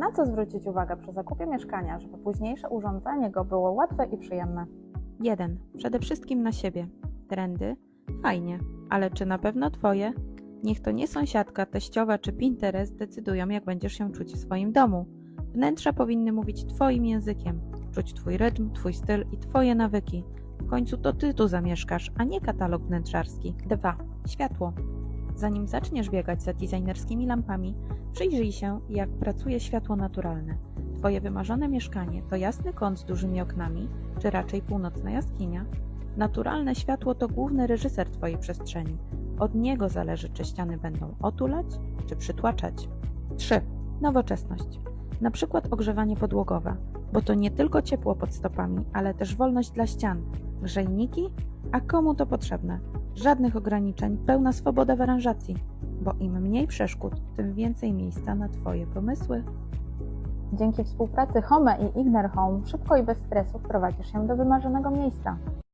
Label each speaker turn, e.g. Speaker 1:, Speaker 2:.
Speaker 1: Na co zwrócić uwagę przy zakupie mieszkania, żeby późniejsze urządzanie go było łatwe i przyjemne?
Speaker 2: 1. Przede wszystkim na siebie. Trendy? Fajnie, ale czy na pewno Twoje? Niech to nie sąsiadka, teściowa czy Pinterest decydują, jak będziesz się czuć w swoim domu. Wnętrza powinny mówić Twoim językiem, czuć Twój rytm, Twój styl i Twoje nawyki. W końcu to Ty tu zamieszkasz, a nie katalog wnętrzarski. 2. Światło. Zanim zaczniesz biegać za designerskimi lampami, przyjrzyj się, jak pracuje światło naturalne. Twoje wymarzone mieszkanie to jasny kąt z dużymi oknami, czy raczej północna jaskinia? Naturalne światło to główny reżyser Twojej przestrzeni. Od niego zależy, czy ściany będą otulać, czy przytłaczać. 3. Nowoczesność. Na przykład ogrzewanie podłogowe, bo to nie tylko ciepło pod stopami, ale też wolność dla ścian. Grzejniki? A komu to potrzebne? Żadnych ograniczeń, pełna swoboda w aranżacji, bo im mniej przeszkód, tym więcej miejsca na Twoje pomysły.
Speaker 1: Dzięki współpracy Home i Igner Home szybko i bez stresu wprowadzisz się do wymarzonego miejsca.